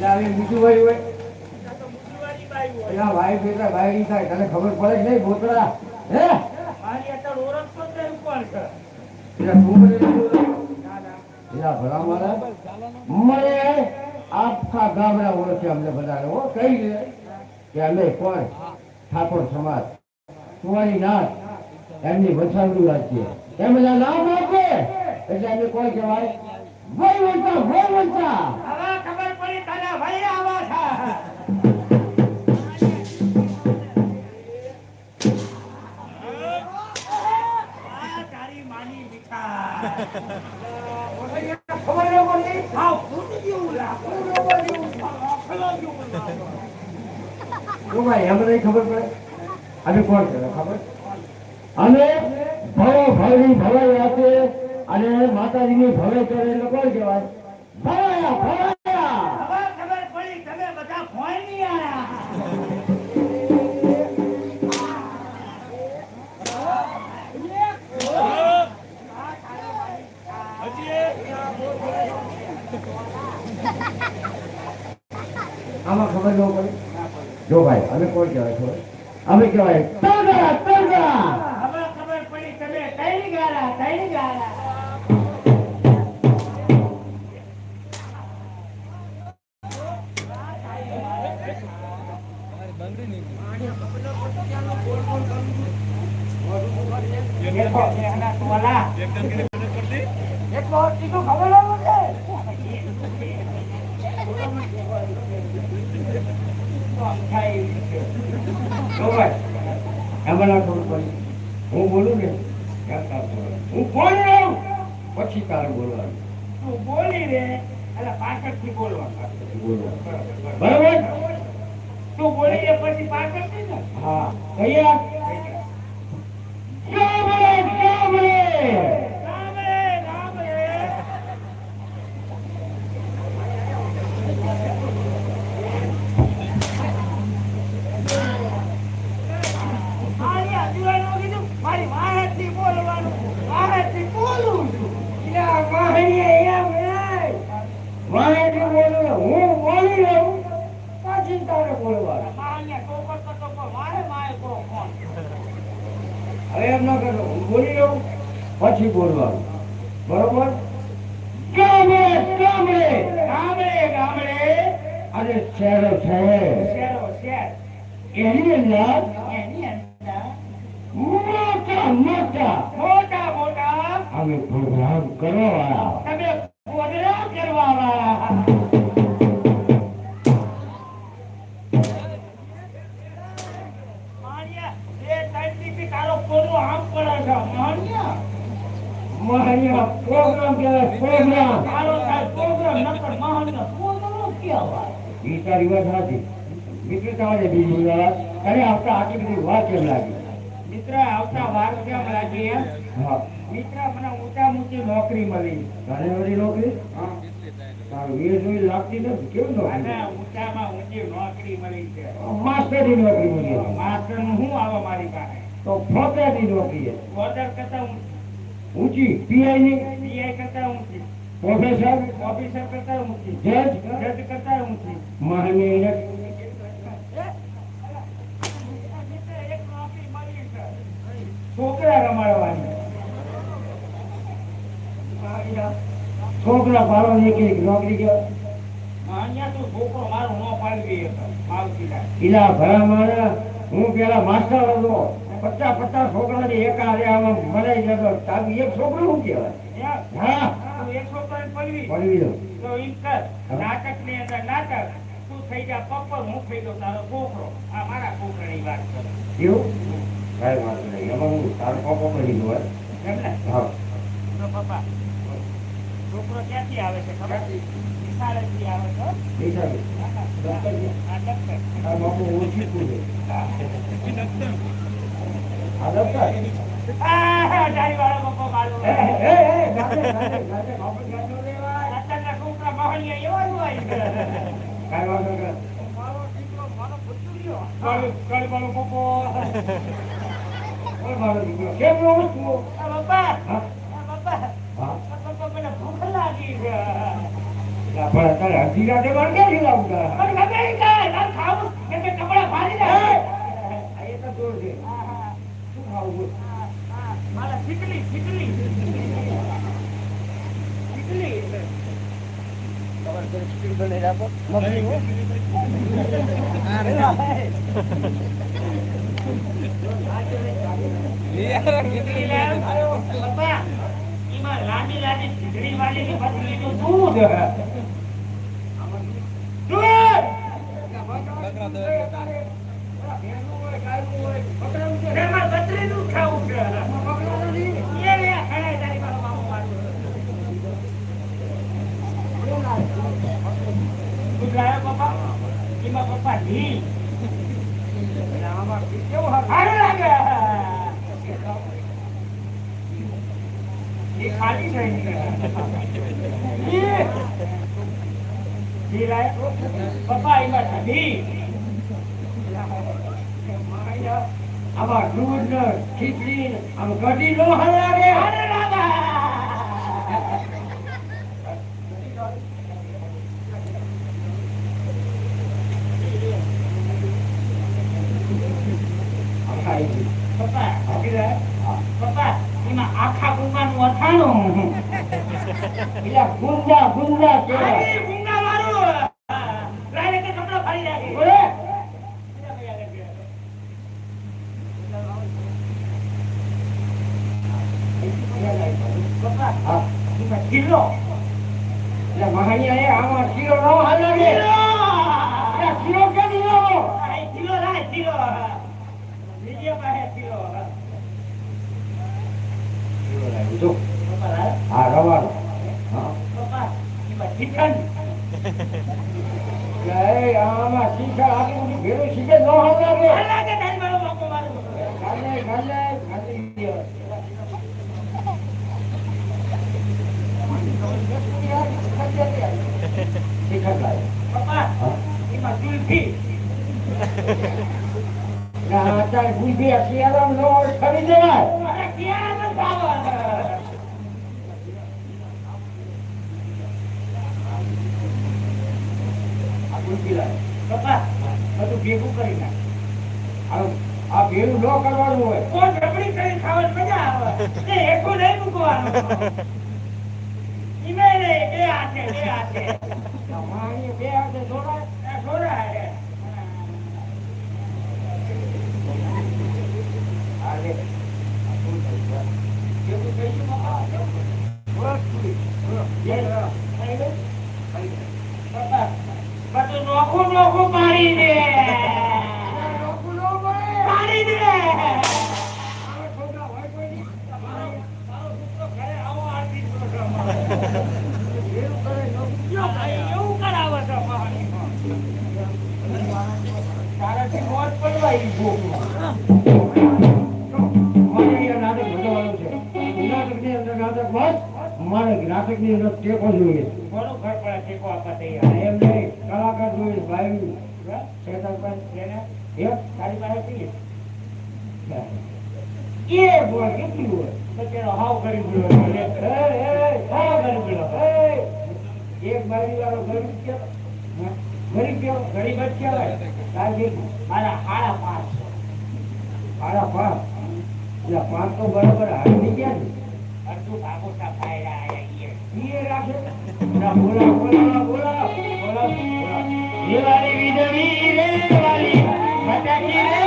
ભાઈ એટલે બીજું ભાઈ હોય. એના ભાઈ બેટા ભાઈ થાય. તને ખબર પડે નહીં ભૂતરા? હે? એના તું મને નહીં બોલાવ્યો? એના ભલા મારા મને આખા ગામડા ઓળખે અમને બધાને. હો કહી દે કે અમે કોણ? ઠાકોર સમાજ. કુંવારી નાથ. એમની વસાવડી વાત છે એમ બધા નામ આપે. એટલે એમને કોણ કહેવાય વહીવંતા વહીવંતા હવે ખબર પડી તને ભાઈ આવા છે. આ તારી માની મીઠા ખબર ન પડતી હા ફૂટ એમ નહીં ખબર પડે? અમે કોણ કહેવાય ખબર? અમે કહેવાય તરગા તરગા હવે ખબર પડી તમે કઈ ગારા કઈ ગારા. એક બહુ કીધું ખબર ન પડે? જો ભાઈ એમાં ના ખબર પડે હું બોલું ને પછી તારે બોલવાનું તું બોલી રે એટલે પાછળથી બોલવાનું બોલવાનું બરાબર તું બોલી પછી પાછળથી ને. હા ગામડે ગામડે રામ રે રામ રે મારી આજુબાજુ કીધું, મારી વાહેથી બોલવાનું વાહેથી બોલું છું એટલે આ વાહણીએ એમ નહીં. વાહેથી બોલું ને હું બોલી રહું પછી તારે બોલવાનું માન્ય ટોકર તો ટોકર મારે મારે કરો ફોન હવે એમ ના કરતો હું બોલી રહું પછી બોલવાનું. બરોબર? ગામડે ગામડે ગામડે ગામડે. અને શહેરો શહેર શેર એની અંદર એની અંદર મોટા મોટા. મોટા મોટા. અમે પ્રોગ્રામ કરવા તમે પ્રોગ્રામ કરવા વાળા. મહાનિયા પ્રોગ્રામ કહેવાય પ્રોગ્રામ તારો સાહેબ પ્રોગ્રામ નકર માન્યા. કોનો કહેવાય? ઈ તારી વાત સાચી મિત્રતા હોય બીજું જરા અરે આવતા આટલી બધી વાત કેમ લાગી મિત્ર આવતા વાર કેમ લાગી એમ? હા મિત્ર મને ઊંચા ઊંચી નોકરી મળી તારે વળી નોકરી હા. તારું એ જોઈ લાગતી નથી કેવું અને નોકરી ઊંચામાં ઊંચી નોકરી મળી છે માસ્ટરની નોકરી મળી માસ્ટરનું શું આવે મારી પાસે તો ફોટાની નોકરી છે ઓર્ડર કરતા ઊંચી ઊંચી પીઆઈ ની પીઆઈ કરતા ઊંચી પ્રોફેસર ઓફિસર કરતા ઊંચી જજ જજ કરતા ઊંચી મહાનિયા એક નોકરી મળી છે છોકરા રમાડવાની. છોકરા પાડવાની એક એક નોકરી કે અહીંયા તો છોકરો મારો ન પાડવી એક માવતી લાય. ઈલા ભરા મારા હું પેલા માસ્ટર હતો. પચાસ પચાસ છોકરા ને એક હારે આમાં મરાઈ જતો. તારું એક છોકરો શું કહેવાય? હા? એક છોકરાને પડવી. પડી તો એમ કર. નાટકની અંદર નાટક તું થઈ જા પપ્પર હું થઈ ગયો તારો છોકરો. આ મારા છોકરાની વાત કરે. એવું? કાંઈ વાંધો નહીં. એમાં હું તારો પાપો કરી દો એમ ને હા. તો પપ્પા છોકરો ક્યાંથી આવે છે ખબર? નિશાળેથી આવે છે. નિશાળી. આ ડૉક્ટર. આ બાપુ ઓછી પૂછે દફતર આહ, ડાળીવાળો પપ્પો એ, એ, એ, ગાડે, ગાડે, ગાડે, બાપુ ગાડો લેવાય. અત્યારના છોકરા મહણિયા એવા જ હોય છે. કાંઈ વાંધો નહીં. મારો દીકરો મારો ભત્રીજો. કાળી- કાળીવાળો પપ્પો. ઓય મારો દીકરો, કેમ રહો છો? આ પપ્પા હા? આ પપ્પા હા? આ પપ્પા મને ભૂખ લાગી છે પણ અત્યારે અડધી રાતે બાર ક્યાંથી લાવું ખાવું કેમ ફાડી જાય. ખાવું મારા લાંબી લાંબી ચીકલી વાળીની પતલીનું દૂધ. દૂધ! એમાં ખાલી. ઘી પપ્પા એમાં ઘી આમાં દૂધ ને ખીચડી ને આમ કઢી નો હલાવે રાધા આખા ગુંગાનું અથાણું ગુંજા ગુંજા. આઈ ગુંગા વાળું લાઈને કે કપડાં ફાડી નાખી બોલે? પપ્પા હા. એમાં કિલ્લો મહાણિયા આમાં શીરો નો હલાવે. એટલે શીરો ક્યાંથી લાવો? આ કિલ્લો લાય બીજે પાસે કિલ્લો શીરો લાવ્યો જો. હા, રવાનો. આમાં શીખર આટલું ભેળું શીખે નો હલાવે. લાગે તારી મારો બાપો મારું ખાલે, ખાલે, ખાલી ગયો. શીખર લાવ્યો. પપ્પા હા. એમાં જુલ્ફી એટલે આ અત્યારે ગુંજી આ નો હોય, દેવાય. અરે ક્યાં ખાવા આ ગુંજી લાવ્યો. પપ્પા બધું ભેગું કરી નાખ આ આ ન કરવાનું હોય કોણ રબડી કરી ખાવાની મજા આવે એ એકું નહીં મૂકવાનું બે હાથે બે હાથે. હાથે જોડાય થઈ ગયું? બસ નોખું નોખું પાડી દે રોકવું ન પડે. પાડી દે આવા છોકરા હોય કોઈ નહીં. મારો મારો પુત્ર ઘરે આવો આરતી પ્રોગ્રામ ભેળું કરે, રોકવું. એવું કરાવે છે મારી તારાથી મોત પડવાઈ ગયું મારે બોલ કેટલી હોય તો હાવ કરી ગયો એક બાજુ વાળો ગરીબ? ગરીબ ગરીબ જ કહેવાય મારા હાડા પાંચ આડા પાંચ એટલે પાંચ તો બરાબર હારી ગયા ને. અડધું ભાગોતા ફાયડા. ઈ એ રાખે. બોલા બોલા બોલા બોલા દિવાળી વિધવી રે દિવાળી, ફટાકી રે.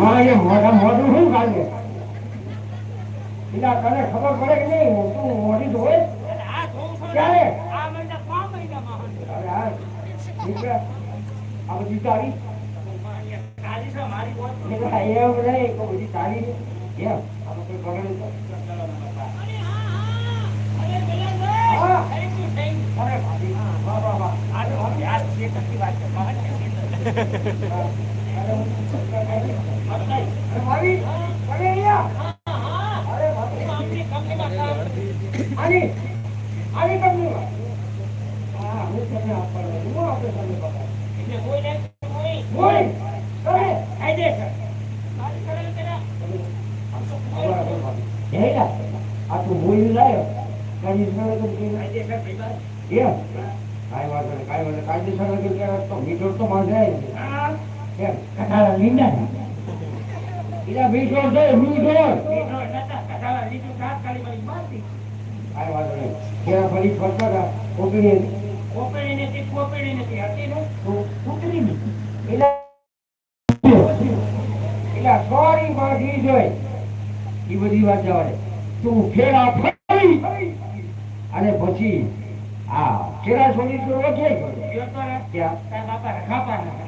માં એ મોઢા મોઢું શું કાઢે? પેલા તને ખબર પડે કે નહીં? તું મોઢી છું ક્યારે? આ હા બધી તારી? એમ નહીં તો બધી તારી. એમ આપણે કોઈ તો અરે વાહ વાહ વાહ. આ તો હવે છે વાત છે. મહાન છે. કાયદેસર. તું સર તો માંગે કથાળા લીંડા એલા મીઠો છે મીઠો મારતી. વાંધો નહીં કેરા ફરી ફરતા કોકડી નથી, કોપેડી નથી, હતી ને? કૂતરી એલા એલા સોરી માગી જોઈ એ બધી વાત જવા તું ફેરા ફરી અને પછી આ કેરા છોડી તો ઓળખે ગયો ક્યાં બાપા રખાપા ના.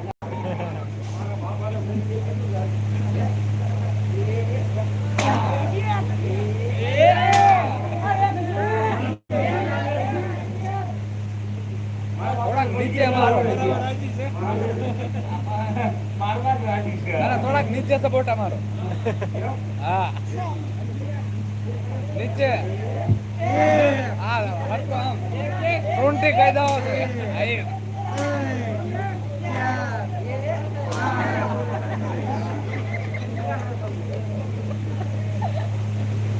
થોડાક નીચે મારો મારવા જ રાજી છે. ના, ના, થોડાક નીચે સપોર્ટ અમારો હા નીચે હા હરકો આમ ફ્રન્ટી કહી દો હા, એ.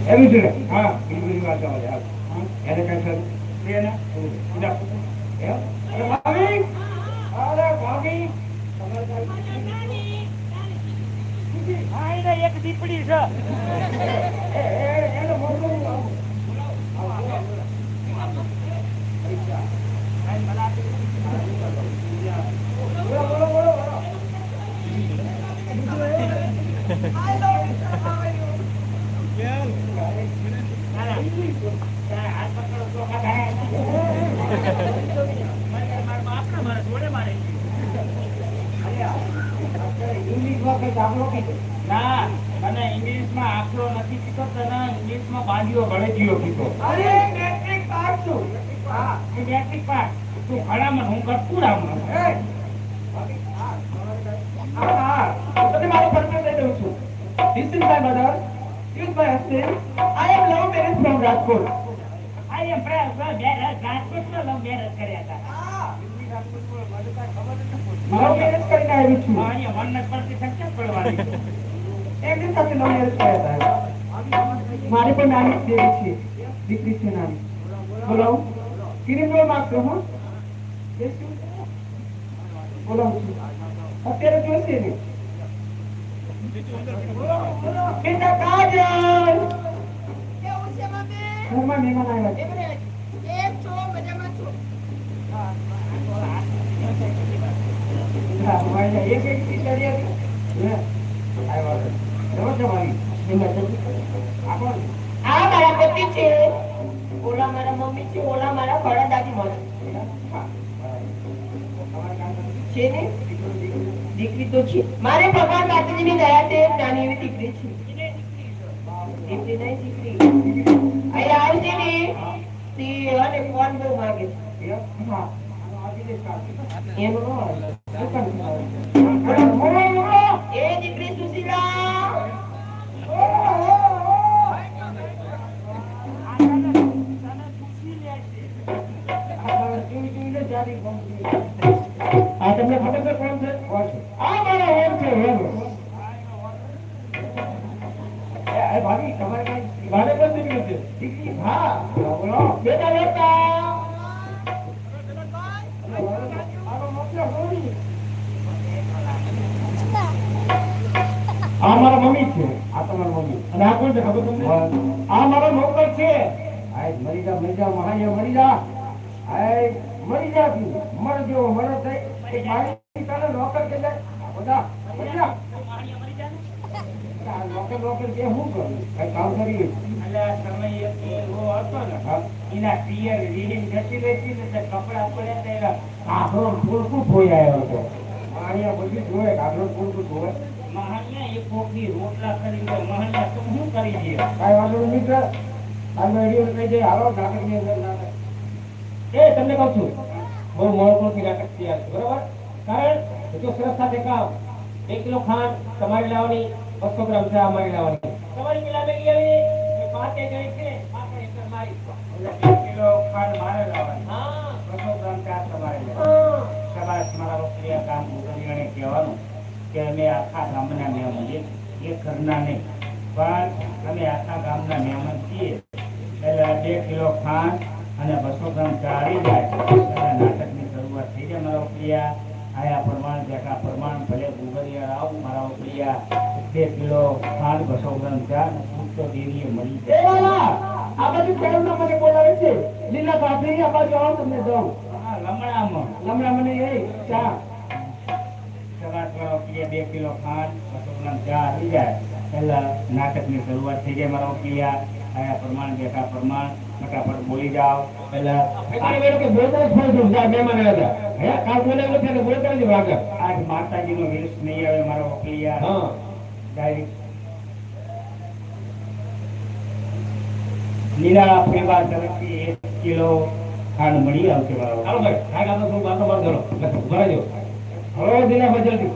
એવી છે ને? હા એ બધી વાત જવા દે હાલ. એને કઈ સર બે ને? જા. એમ? અરે ભાભી અરે ભાભી હા, એને એક દીપડી છે. એ, એ, એને મોકલું આવું. બોલો બોલો બોલો બોલો ના, ના. તારા હાથ પકડો તો ખાધા. મારે મારા બાપને મારા જોડે મારે. ઇંગ્લિશમાં કઈ કે ના, મને ઇંગ્લિશમાં આખલો નથી કીધો, તને ઇંગ્લિશમાં બાંધ્યો ગળેજીયો કીધો. અરે મેટ્રિક પાસ છું હા, મેટ્રિક પાસ. તું ઘણામાં ને હું કટકુરામાં. એ હા હા મારો પરિચય દઈ દઉં છું This is my mother. This is my husband. I am love marriage from Rajkot. પ્રા- મેરેજ- રાજકોટમાં love marriage કર્યા હતા. લવ મેરેજ કરીને આવી છું હા, અહીંયા મન્નત પરથી સંકેત પડવાની. એમની સાથે લવ મેરેજ કર્યા હતા મારી પણ નાની દેવી છે દીકરી છે નાની બોલાવું કિરીમ બોલ માગતો હું બેસું? બોલાવું છું અત્યારે જોશે ને બેટા કાજલ કેવું છે મમ્મી? ઘરમાં મહેમાન આવ્યા છે એમને કેમ છો? મજામાં છો? હા, મારી જાય. એક એક ખીચડી દીકરી તો છે મારે ભગવાન માતાજીની દયા છે નાની એવી દીકરી છે નહીં દીકરી અહીંયા આવશે તે અને ફોન બહુ માગે છે ન હોય આ મારો નોકર છે. આય મરી જા મરી જા મહાય મરી જા. આય મરી જા તું. મર જો મર થઈ કે મારી તને નોકર કે બધા મરી જા. આ નોકર નોકર કે હું કરું? કઈ કામ કરી એટલે સમય એવો હતો ને એના પિયર રીડિંગ થતી રહેતી ને કપડા પડ્યા હતા એના કાકરો ને ફૂલકું ધોઈ આવ્યો હતો. અહીંયા બધી જોવે આગળ પૂરતું જોવે મહાનને એક કોકની રોટલા કરી દો મહાનને તો શું કરી દે? કાંઈ વાંધો નહીં મિત્ર. આ મેળીઓ કહી દે હાલો નાટકની અંદર નાટક એ તમને કહું છું બહુ મોડકોથી નાટક તૈયાર છે બરોબર? કારણ જો સરસ સાથે કામ એક કિલો ખાંડ તમારી લાવવાની બસો ગ્રામ છે અમારી લાવવાની. તમારી પેલા આવી પાંચે જણી છે પાંચે મારી એક કિલો ખાંડ મારે લાવવાની. હા. બસો ગ્રામ તમારે લાવવાની શાબાશ મારા કામ કરીને કહેવાનું. કે અમે આખા ગામના મહેમાન છીએ. એક ઘરના નહીં. પણ અમે આખા ગામના મહેમાન છીએ. એટલે બે કિલો ખાંડ અને બસો ગ્રામ ચા આવી જાય એટલે નાટકની શરૂઆત થઈ જાય મારા પ્રિયા આયા પ્રમાણ જેકા પ્રમાણ ભલે ગુગરિયા આવું મારા પ્રિયા બે કિલો ખાંડ બસો ગ્રામ ચા તો ડેરીએ મળી જાય. આ બાજુ ખેડૂત મને બોલાવે છે. લીલા ભાભી આ બાજુ આવો તમને દઉં હા લમણામાં લમણા મને એ ચા. પ્રિય બે કિલો ખાંડ બસો ગ્રામ ચા આવી જાય. પહેલા નાટકની શરૂઆત થઈ જાય મારા પ્રિયા આયા પ્રમાણ બેઠા પ્રમાણ ફટાફટ બોલી જાઓ. પહેલા આ વેળો કે બોલતો જ ફોન જા મહેમાન આવ્યા હતા. હે કાલ બોલાવેલો છે ને આજ વિરુષ નહીં આવે મારો હા. ડાયરેક્ટ નીરા પરિવાર તરફથી એક કિલો ખાંડ મળી આવશે મારો ચાલો ભાઈ આ ગામનો થોડું વાતો બંધ કરો. ભરાજો હવે દિના બજલતી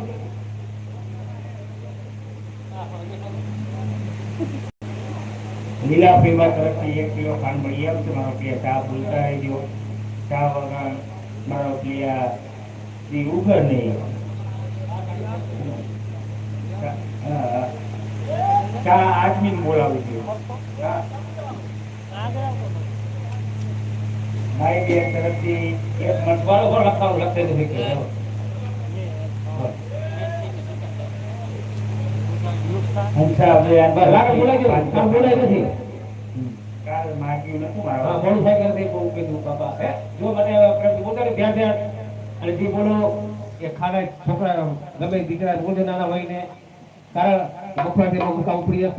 લીલા પરિવાર તરફથી એક કિલો ખાંડ મળી આવશે મારો પ્રિય ચા ભૂલતા રહેજો ચા વગર મારો પ્રિય ઈ ઉઘર નહીં ચા- આદમી બોલાવું છું. મારી બેન તરફથી એક મટવાળો પણ લખાવું લખે છે હંસા આપણે આ બસ આગળ બોલાઈ ગયો. કામ બોલાય નથી કાલ માગ્યું નતું હા મોડું થાય કરે બહુ કીધું બાપા હે? જો મને પોતાને ધ્યાન ધ્યાન અને જે બોલો એ ખાના છોકરા ગમે દીકરા બોલશે નાના હોય ને કારણ બપોરથી બહુ ઉપડી જશે.